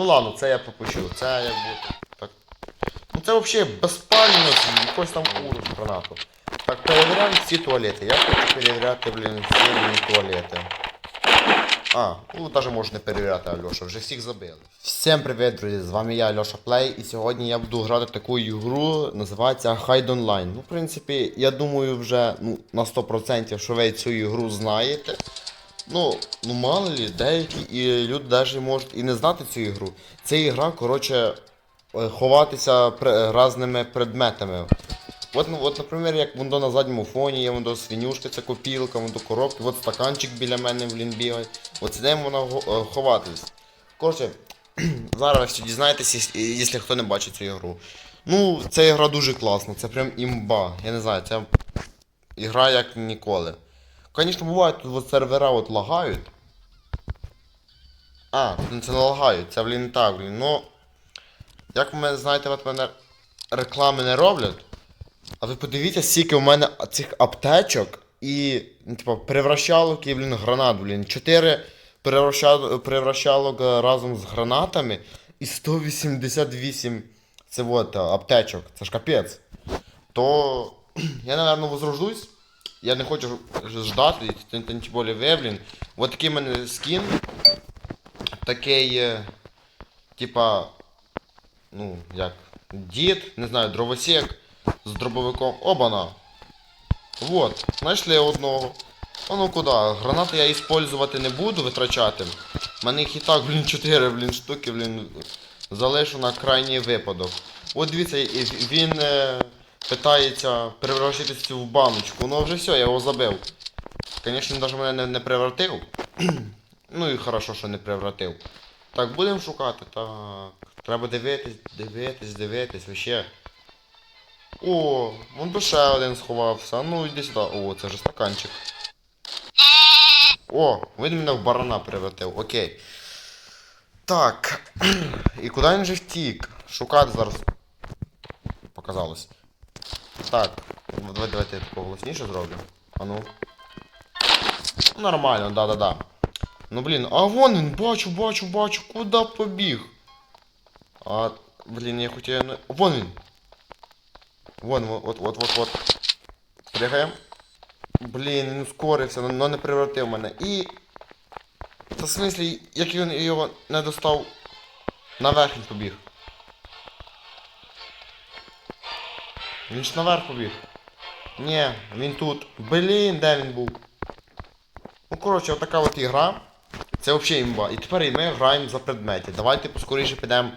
Ну ладно, це я пропущу. Це якби. Так. Ну це взагалі безпальність якось там уровень гранату. Так, перевіряємо всі туалети. Я хочу перевіряти, блін, всі туалети. А, ну навіть можна не перевіряти, Альоша, вже всіх забили. Всім привіт, друзі! З вами я, Альоша Плей, і сьогодні я буду грати в таку ігру, називається Hide Online. Ну, в принципі, я думаю, вже ну, на 100% що ви цю ігру знаєте. Ну, ну мало ли, деякі і люди навіть можуть і не знати цю ігру. Це ігра, коротше, е, ховатися разними предметами. От, ну, от, наприклад, як воно на задньому фоні, є воно свинюшки, це копілка, воно коробки, от стаканчик біля мене блін, бігає. От сидимо вона е, ховатись. Коротше, зараз все дізнаєтесь, якщо хто не бачить цю ігру. Ну, ця ігра дуже класна, це прям імба. Я не знаю, це ігра як ніколи. Звісно, буває, тут от сервера от лагають. А, ну це не лагають, це блін так, блін. Ну. Як ви знаєте, от мене реклами не роблять. А ви подивіться, скільки у мене цих аптечок і, ну, типа, превращалок і, блін, гранат, блін. Чотири превращал- превращалок е, разом з гранатами і 188 це от, е, аптечок. Це ж капець. То я, напевно, возрождусь. Я не хочу ждати, тим тим більше ви, блін. От такий в мене скін. Такий, е, типа, ну, як, дід, не знаю, дровосек з дробовиком. Обана. Вот, знайшли одного. А ну куди? Гранати я использувати не буду витрачати. У мене їх і так, блін, 4 блін, штуки, блін, залишу на крайній випадок. От дивіться, він е, питається превратитися в баночку. Ну вже все, я його забив. Звісно, навіть мене не, не превратив. ну і хорошо, що не превратив. Так, будемо шукати. Так. Треба дивитись, дивитись, дивитись, вообще. О, вон би ще один сховався. Ну йди сюди. О, це вже стаканчик. О, він мене в барана превратив, окей. Так. І куди він же втік? Шукати зараз. Показалось. Так. Ну, Давай, давайте я поголосніше зроблю. А ну. Нормально, да-да-да. Ну блін, а вон він, бачу, бачу, бачу, куди побіг? А, блін, я хотів... Вон він. Вон, вот. Пригаємо. Блін, він ускорився, але не превратив мене. І. Та в смислі, як він його не достав. Наверх він побіг. Він ж наверх побіг. Ні, він тут. Блін, де він був? Ну, коротше, отака от ігра. Це взагалі імба. І тепер і ми граємо за предмети. Давайте поскоріше підемо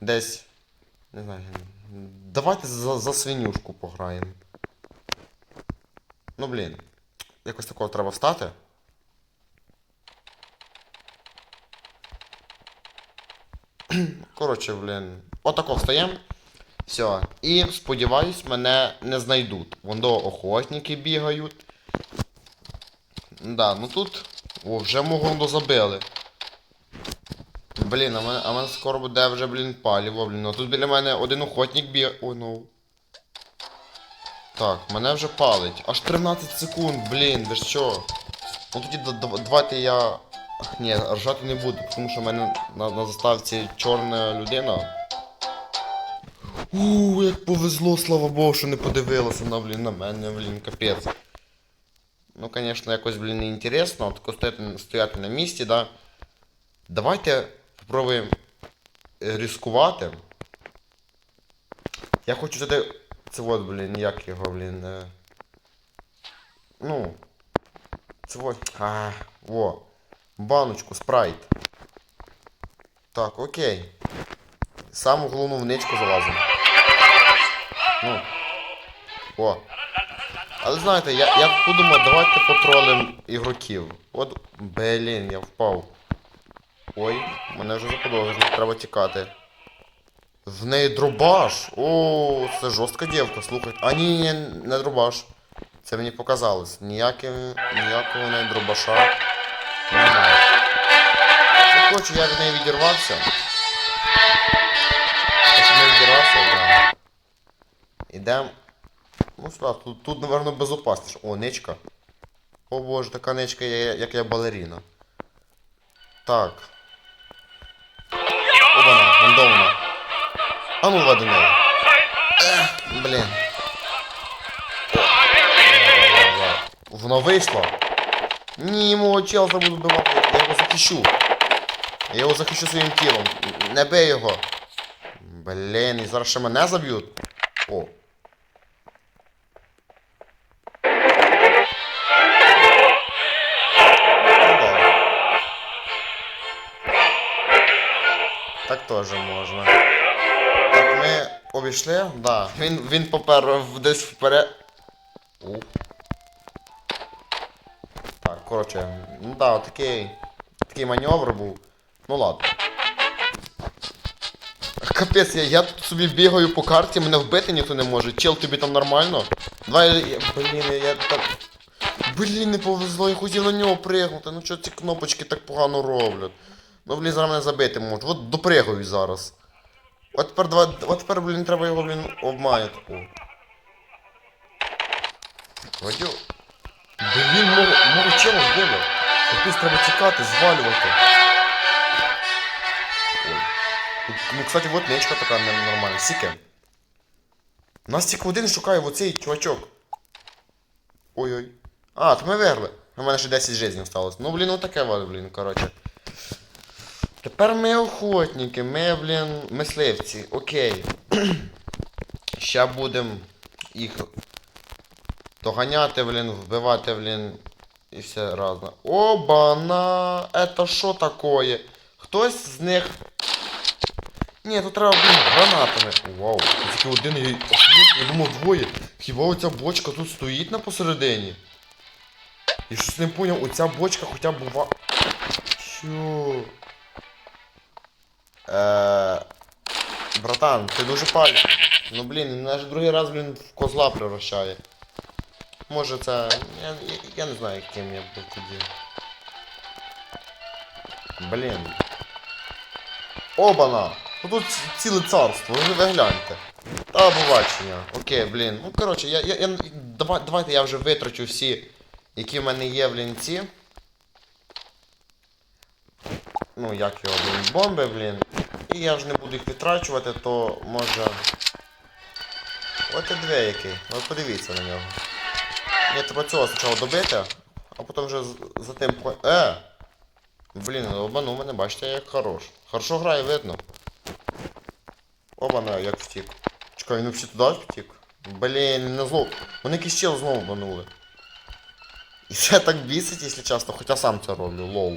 десь. Не знаю. Давайте за, за свинюшку пограємо. Ну блін. Якось такого треба встати. Коротше, блін. Отако встаємо. Все. І сподіваюсь, мене не знайдуть. Воно охотники бігають. Да, ну тут. О, вже мого забили. Блін, а мене, а мене скоро буде вже, блін, паліво, блін. А тут біля мене один охотник бігає. О, ну. Так, мене вже палить. Аж 13 секунд, блін, ви що? Ну тоді да- да- давайте я. Ні, ржати не буду, тому що в мене на, на заставці чорна людина. Ууу, як повезло, слава Богу, що не подивилася на, блін, на мене, блін, капець. Ну, звісно, якось, блін, не інтересно, тако стояти, стояти на місці, да. Давайте спробуємо ризикувати. Я хочу взяти. Це от, блін, як його, блін. Е... Ну. Це от. А, во. Баночку, спрайт. Так, окей. Саму головну в ничку залазимо. Ну. О. Але знаєте, я, я подумав, давайте потролим ігроків. От, блін, я впав. Ой, мене вже заподозрили, треба тікати. В неї дробаш. О, це жорстка дівка, слухайте. А ні, ні, не дробаш. Це мені показалось. Ніяким, ніякого в неї дробаша немає. Ну, коротше, я від неї відірвався. Ідем. Ну сюди, тут, тут, напевно, безопасніше. О, ничка. О боже, така ничка, я- як я балеріна. Так. рандомно. А ну давай неї. Блін. Воно вийшло. Ні, мого челса буду вбивати. Я його захищу. Я його захищу своїм тілом. Не бий його. Блін, і зараз ще мене заб'ють. О. теж можна. Так, ми обійшли? Да. Він, він попер десь вперед. У. Так, коротше, ну да, такий. Такий маневр був. Ну ладно. Капець, я, я тут собі бігаю по карті, мене вбити ніхто не може. Чел, тобі там нормально? Давай, я, блін, я так. Блін, не повезло, я хотів на нього пригнути. Ну чого ці кнопочки так погано роблять? Ну, блін, зараз мене забити можуть. От допригаю зараз. От тепер давай. От тепер, блін, треба його, блін, обманяти. О. Водю. Блін, мого, чела вбили. Якось треба тікати, звалювати. Ой. Ну, кстати, вот нечка така нормальна. Сіке. Нас тільки один шукає оцей чувачок. Ой-ой. А, то ми виграли. У мене ще 10 життів осталось. Ну, блін, отаке вот, блін, коротше. Тепер ми охотники, ми, блін, мисливці. Окей. Ща будем їх доганяти, блін, вбивати, блін, і все разне. Оба-на! Это що такое? Хтось з них. Ні, тут треба, блін, гранатами. Вау, тільки один я... Охуєть, я думав двоє. Хіба оця бочка тут стоїть на посередині? Я щось не поняв, оця бочка хоча б бува. Чо? Е... Братан, ти дуже паль. Ну блін, мене ж другий раз, блін, в козла превращає. Може це. Я, я, я не знаю, ким я був тоді. Блін. Обана! Ну тут ціле царство, ви гляньте. Та побачення. Окей, блін. Ну коротше, я, я, я, давай, давайте я вже витрачу всі, які в мене є, блін, ці. Ну, як його, блін, бомби, блін. І я вже не буду їх витрачувати, то може. От і дві який. Ну подивіться на нього. Мені треба цього спочатку добити, а потім вже за тим. Е! Блін, обманув мене, бачите, як хорош. Хорошо грає, видно. Обана, як втік. Чекай, він взагалі туди втік. Блін, не зло. Вони якийсь чел знову обманули. І це так бісить, якщо чесно, хоча сам це роблю, лоу.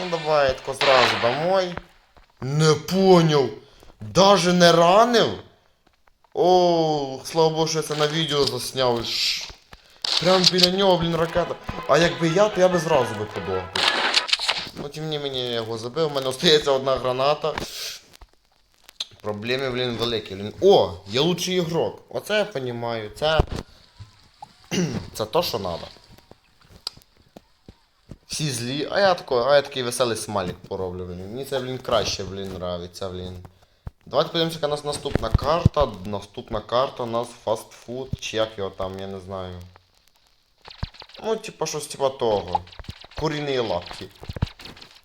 Ну давай, тако зразу домой. Не поняв. Даже не ранив? О, слава Богу, що я це на відео засняв. Прям біля нього, блін, ракета. А якби я, то я би зразу би подох. Ну, тим не мені я його забив, у мене остається одна граната. Проблеми, блін, великі. Блін. О, я лучший ігрок. Оце я понімаю. Це. Це то, що треба. Всі злі, а я такой, а я такий веселий смайлик пороблю, блін. Мені це, блін, краще, блін, нравиться, блін. Давайте подивимося, яка у нас наступна карта. Наступна карта у нас фастфуд, чи як його там, я не знаю. Ну, типа щось типа того. Куріні лапки.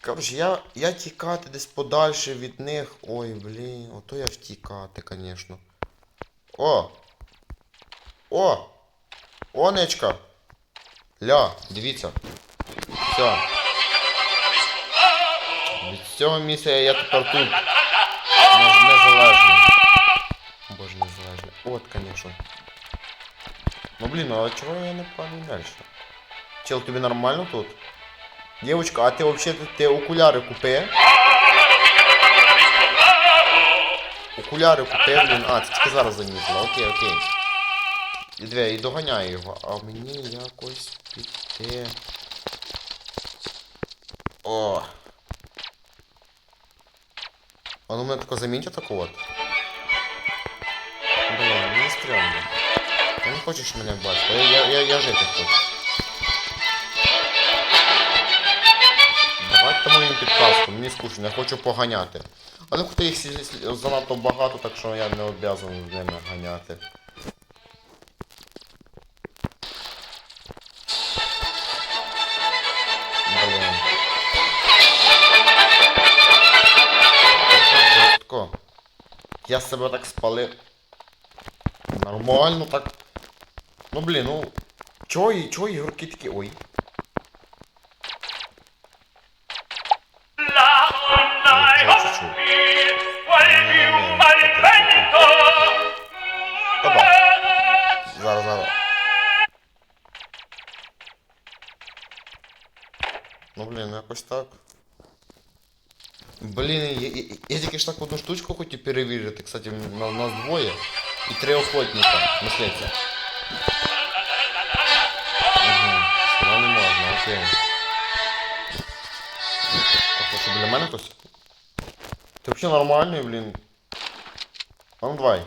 Коротше, я, я тікати десь подальше від них. Ой, блін, ото я втікати, звісно. О! О! Онечка! Ля, дивіться. Все. Від цього місця я тепер тут. Не- Незалежний. Боже, незалежний. От, конечно. Ну блін, а чого я не падаю далі? Чел, тобі нормально тут? Девочка, а ти ти, ти окуляри купи? Окуляри купи, блін. А, це тільки зараз замітила. Окей, окей. І дві, і доганяю його. А мені якось піти. О. А ну мене тако замітять таку от. Блін, мені стрьомно. Я не хочу, щоб мене бачити. Я, я, я, я жити хочу. Давайте мою підказку, мені скучно, я хочу поганяти. Але хоча їх сі- сі- занадто багато, так що я не обов'язаний ними ганяти. Я себе так спалив. Нормально так. Ну блін, ну. Чого, і- чого ігроки такі. Ой. Зараз. Ну блін, ну якось так. Блін, я, я, я тільки ж так одну штучку хотів перевірити, кстати, на, нас двоє. І три охотника, мисливця. Угу. Сюди не можна, окей. А то що біля мене хтось? Ти взагалі нормальний, блін. А ну давай.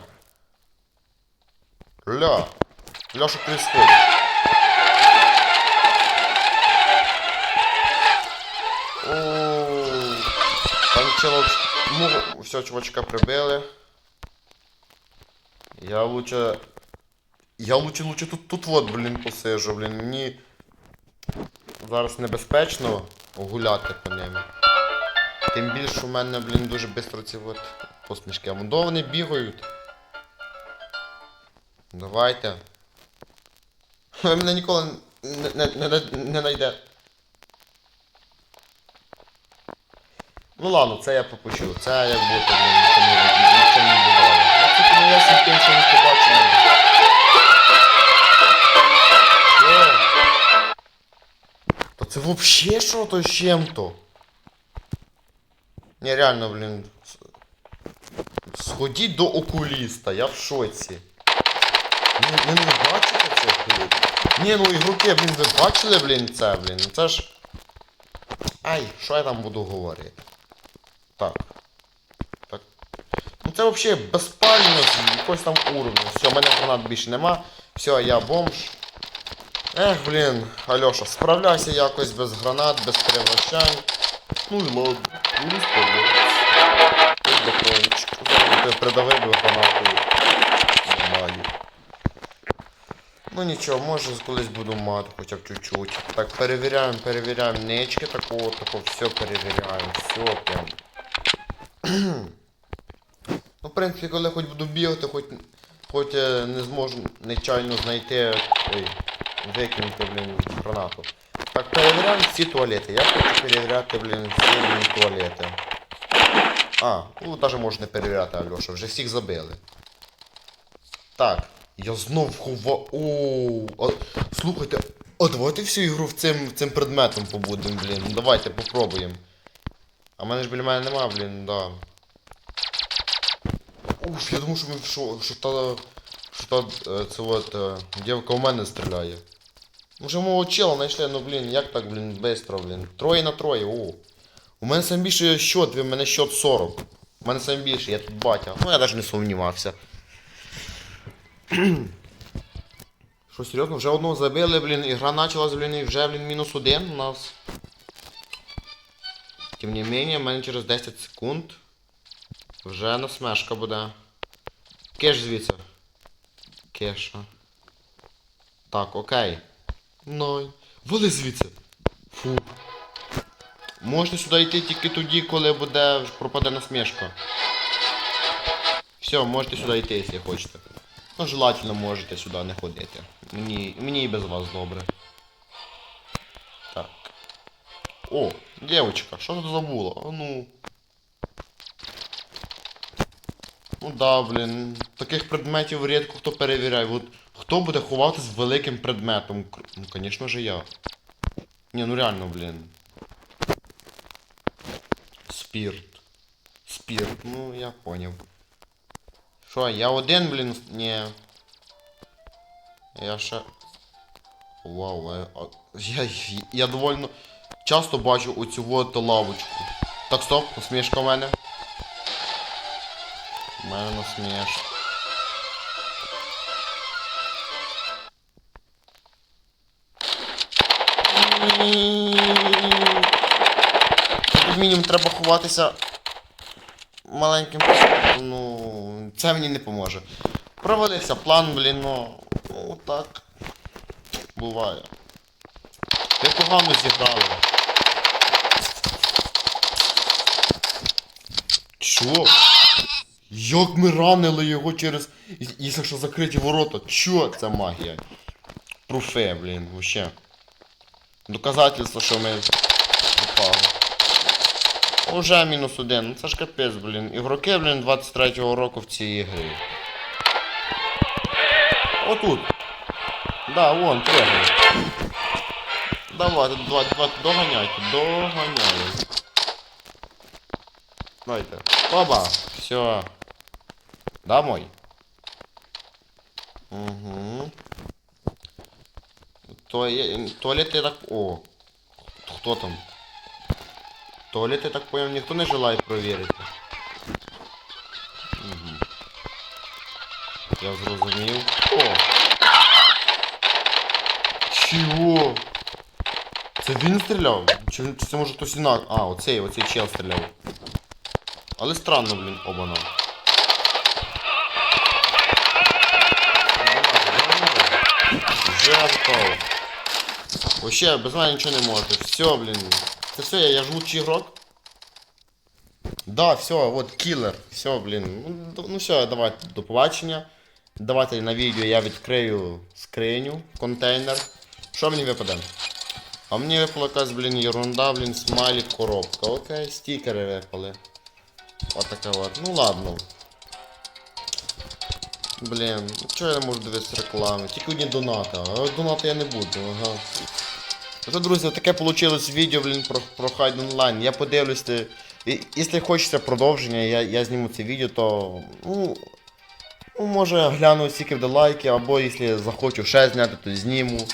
Ля. Ля, что происходит? Там. Ну, все, чувачка прибили. Я лучше... Я лучше, лучше тут, тут вот, блін, посижу, блін. Мені зараз небезпечно гуляти по ним. Тим більше у мене, блін, дуже швидко ці от посмішки. А вон вони бігають. Давайте. Ви мене ніколи не, не, не, не, не знайде. Ну ладно, це я пропущу. Це як блін, нічого не, не буває. Я тим, що не побачив. Та це вообще що то з чим-то? Ні, реально, блін. Сходіть до окуліста, я в шоці. Ну, ви не бачите це, блін? Ні, ну ігроки, блін, ви бачили, блін, це, блін. Ну це ж. Ай, що я там буду говорити? Так. Так. Ну це взагалі безпально з якогось там уровня. Все, мене гранат більше нема. Все, я бомж. Ех, блін, Альоша, справляйся якось без гранат, без превращань. Ну і ладно, ти придавив би. Нормально. Ну нічого, може колись буду мати хоча б чуть-чуть. Так, перевіряємо, перевіряємо нички такого, такого, все перевіряємо, все прям. Ну, в принципі, коли хоч буду бігати, хоч, хоч е, не зможу нечайно знайти. Ой, викинути, блін, гранату. Так, перевіряємо всі туалети. Я хочу перевіряти, блін, всі туалети. А, ну навіть можна перевіряти, Альоша, вже всіх забили. Так, я знов хова. Оу. Слухайте, а давайте всю ігру в цим, цим предметом побудемо, блін. Давайте попробуємо. А мене ж біля мене нема, блін, да. Уф, я думав, що ми що, що та. Що та е, це от е, дівка у мене стріляє. Вже мого чела знайшли, ну блін, як так, блін, бистро, блін. Троє на троє, о. У мене сам більше счет, в мене счет 40. У мене сам більше, я тут батя. Ну я навіть не сумнівався. Що, серйозно, вже одного забили, блін, і гра почалась, блін, і вже, блін, мінус один у нас. Тим не менее, в мене через 10 секунд вже насмешка буде. Кеш звідси. Кеша. Так, окей. Ной. Вали звідси. Фу. Можна сюди йти тільки тоді, коли буде пропаде насмішка. Все, можете сюди йти, якщо хочете. Ну, желательно можете сюди не ходити. Мені, мені і без вас добре. О, дівчинка, що ти забула? А ну. Ну да, блін. Таких предметів рідко хто перевіряє. От хто буде ховатися з великим предметом? Ну, звісно же я. Ні, ну реально, блін. Спірт. Спірт, ну я поняв. Що, я один, блін, ні. Я ще. Вау, а- я, я довольно часто бачу оцю от лавочку. Так, стоп, насмішка в мене. У мене насмішка. Як мінімум треба ховатися маленьким. Ну, це мені не поможе. Провалився план, блін, ну. Ну так. Буває. Ви погано зіграли. Що? Як ми ранили його через. Якщо що закриті ворота. Чо це магія? Пруфе, блін, вообще. Доказательство, що ми попали. Уже мінус один. Це ж капець, блін. Ігроки, блін, 23-го року в цій ігрі. Отут. Да, вон, пригай. Давайте, давайте, давайте, доганяйте, доганяйте. Давайте. Оба, все. Домой. Угу. Туалет, туалет я так... О, кто там? Туалет, я так понял, ніхто не желає проверити. Угу. Я зрозумів. О! Чого? Це він стріляв? Чи це може хтось інак? А, оцей, оцей чел стріляв. Але странно, блін, оба-на. Вже готово. Вообще, без мене нічого не можете. Все, блін. Це все, я, я ж ігрок. Да, все, вот кілер. Все, блін. Ну, ну все, давайте, до побачення. Давайте на відео я відкрию скриню, контейнер. Що мені випаде? А мені випала якась, блін, ерунда, блін, смайлік, коробка. Окей, стікери випали. От така от. Ну ладно. Блін, чого я не можу дивитися реклами? Тільки одні донати. Донати я не буду, ага. Ото, друзі, таке вийшло відео, блін, про, про Хайд онлайн. Я подивлюсь. Якщо хочеться продовження, я, я зніму це відео, то. Ну, ну може гляну стільки до лайки, або якщо захочу ще зняти, то зніму.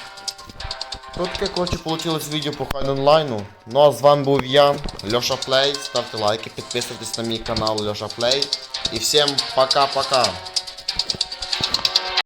То таке, коротше, получилось відео по Хайд онлайну. Ну а з вами був я, Льоша Плей. Ставте лайки, підписуйтесь на мій канал Льоша Плей. І всім пока-пока.